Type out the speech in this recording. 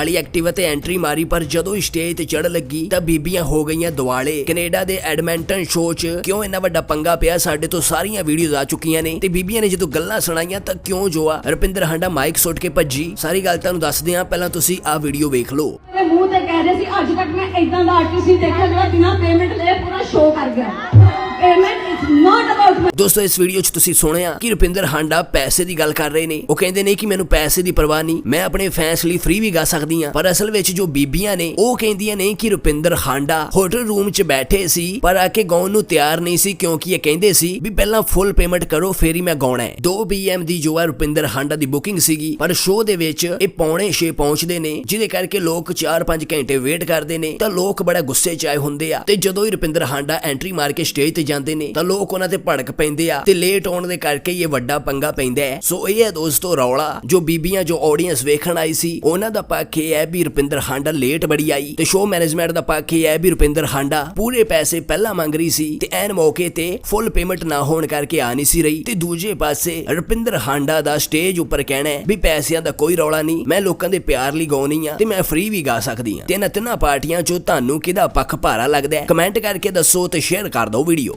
ਨਾਲ ਐਕਟਿਵਾ ਤੇ ਐਂਟਰੀ ਮਾਰੀ, ਪਰ ਜਦੋਂ ਸਟੇਜ ਤੇ ਚੜ ਲੱਗੀ, ਤਾਂ ਬੀਬੀਆਂ ਹੋ ਗਈਆਂ ਦਿਵਾਲੇ ਕੈਨੇਡਾ ਦੇ ਐਡਮਿੰਟਨ ਸ਼ੋਅ 'ਚ ਕਿਉਂ ਇੰਨਾ ਵੱਡਾ ਪੰਗਾ ਪਿਆ? ਸਾਡੇ ਤੋਂ ਸਾਰੀਆਂ ਵੀਡੀਓਜ਼ ਆ ਚੁੱਕੀਆਂ ਨੇ। ਤੇ ਬੀਬੀਆਂ ਨੇ ਜਦੋਂ ਗੱਲਾਂ ਸੁਣਾਈਆਂ, ਤਾਂ ਕਿਉਂ ਜੋਆ? ਰਪਿੰਦਰ ਹਾਂਡਾ ਮਾਈਕ ਸੁੱਟ ਕੇ ਭੱਜੀ। ਸਾਰੀ ਗੱਲ ਤੁਹਾਨੂੰ ਦੱਸਦੇ ਆ ਪਹਿਲਾਂ ਤੁਸੀਂ ਆਹ ਵੀਡੀਓ ਵੇਖ ਲਓ। ਮੇਰੇ ਮੂੰਹ ਤੇ ਕਹਿ ਰਹੇ ਸੀ, ਅੱਜ ਤੱਕ ਮੈਂ ਇਦਾਂ ਦਾ ਆਰਟਿਸਟ ਨਹੀਂ ਦੇਖਿਆ, ਜਿਹੜਾ ਬਿਨਾ ਪੇਮੈਂਟ ਲਏ ਪੂਰਾ ਸ਼ੋਅ ਕਰ ਗਿਆ। ਦੋਸਤੋ, ਇਸ ਵੀਡੀਓ 'ਚ ਤੁਸੀਂ ਸੁਣਿਆ ਕਿ ਰੁਪਿੰਦਰ ਹਾਂਡਾ ਪੈਸੇ ਦੀ ਗੱਲ ਕਰ ਰਹੇ ਨੇ। ਉਹ ਕਹਿੰਦੇ ਨੇ ਕਿ ਮੈਨੂੰ ਪੈਸੇ ਦੀ ਪਰਵਾਹ ਨਹੀਂ, ਮੈਂ ਆਪਣੇ ਫੈਨਸ ਲਈ ਫ੍ਰੀ ਵੀ ਗਾ ਸਕਦੀ ਹਾਂ। ਪਰ ਅਸਲ ਵਿੱਚ ਜੋ ਬੀਬੀਆਂ ਨੇ, ਉਹ ਕਹਿੰਦੀਆਂ ਨੇ ਕਿ ਰੁਪਿੰਦਰ ਹਾਂਡਾ ਹੋਟਲ ਰੂਮ 'ਚ ਬੈਠੇ ਸੀ, ਪਰ ਆ ਕੇ ਗਾਉਣ ਨੂੰ ਤਿਆਰ ਨਹੀਂ ਸੀ, ਕਿਉਂਕਿ ਇਹ ਕਹਿੰਦੇ ਸੀ ਵੀ ਪਹਿਲਾਂ ਫੁੱਲ ਪੇਮੈਂਟ ਕਰੋ, ਫੇਰ ਹੀ ਮੈਂ ਗਾਉਣਾ ਹੈ। 2 ਪੀਐਮ ਦੀ ਜੋ ਹੈ ਰੁਪਿੰਦਰ ਹਾਂਡਾ ਦੀ ਬੁਕਿੰਗ ਸੀਗੀ, ਪਰ ਸ਼ੋਅ ਦੇ ਵਿੱਚ ਇਹ ਪੌਣੇ 6 ਪਹੁੰਚਦੇ ਨੇ, ਜਿਹਦੇ ਕਰਕੇ ਲੋਕ 4-5 ਘੰਟੇ ਵੇਟ ਕਰਦੇ ਨੇ, ਤਾਂ ਲੋਕ ਬੜਾ ਗੁੱਸੇ 'ਚ ਆਏ ਹੁੰਦੇ ਆ। ਤੇ ਜਦੋਂ ਹੀ ਰੁਪਿੰਦਰ ਹਾਂਡਾ ਐਂਟਰੀ ਮਾਰ ਕੇ ਸਟੇਜ ਤੇ ਜਾਂਦੇ ਨੇ, ਤਾਂ ਲੋਕ ਉਹਨਾਂ ਤੇ ਭੜਕ ਪੈਂਦੇ ਆ। ਤੇ ਲੇਟ ਆਉਣ ਦੇ ਕਰਕੇ ਇਹ ਵੱਡਾ ਪੰਗਾ ਪੈਂਦਾ ਹੈ। ਸੋ ਇਹ ਹੈ ਦੋਸਤੋ ਰੌਲਾ, ਜੋ ਬੀਬੀਆਂ, ਜੋ ਆਡੀਅנס ਵੇਖਣ ਆਈ ਸੀ, ਉਹਨਾਂ ਦਾ ਪੱਖ ਇਹ ਹੈ ਵੀ ਰੁਪਿੰਦਰ ਹਾਂਡਾ ਲੇਟ ਬੜੀ ਆਈ। ਤੇ ਸ਼ੋਅ ਮੈਨੇਜਮੈਂਟ ਦਾ ਪੱਖ ਇਹ ਹੈ ਵੀ ਰੁਪਿੰਦਰ ਹਾਂਡਾ ਪੂਰੇ ਪੈਸੇ ਪਹਿਲਾਂ ਮੰਗ ਰਹੀ ਸੀ ਤੇ ਐਨ ਮੌਕੇ ਤੇ ਫੁੱਲ ਪੇਮੈਂਟ ਨਾ ਹੋਣ ਕਰਕੇ ਆ ਨਹੀਂ ਸੀ ਰਹੀ। ਤੇ ਦੂਜੇ ਪਾਸੇ ਰੁਪਿੰਦਰ ਹਾਂਡਾ ਦਾ ਸਟੇਜ ਉੱਪਰ ਕਹਿਣਾ ਵੀ ਪੈਸਿਆਂ ਦਾ ਕੋਈ ਰੌਲਾ ਨਹੀਂ, ਮੈਂ ਲੋਕਾਂ ਦੇ ਪਿਆਰ ਲਈ ਗਾਉਣੀ ਆ ਤੇ ਮੈਂ ਫ੍ਰੀ ਵੀ ਗਾ ਸਕਦੀ ਆ ਤੇ ਇਹਨਾਂ ਤਿੰਨਾਂ ਪਾਰਟੀਆਂ ਚੋਂ ਤੁਹਾਨੂੰ ਕਿਹਦਾ ਪੱਖ ਭਾਰਾ ਲੱਗਦਾ ਹੈ? ਕਮੈਂਟ ਕਰਕੇ ਦੱਸੋ ਤੇ ਸ਼ੇਅਰ ਕਰ ਦਿਓ ਵੀਡੀਓ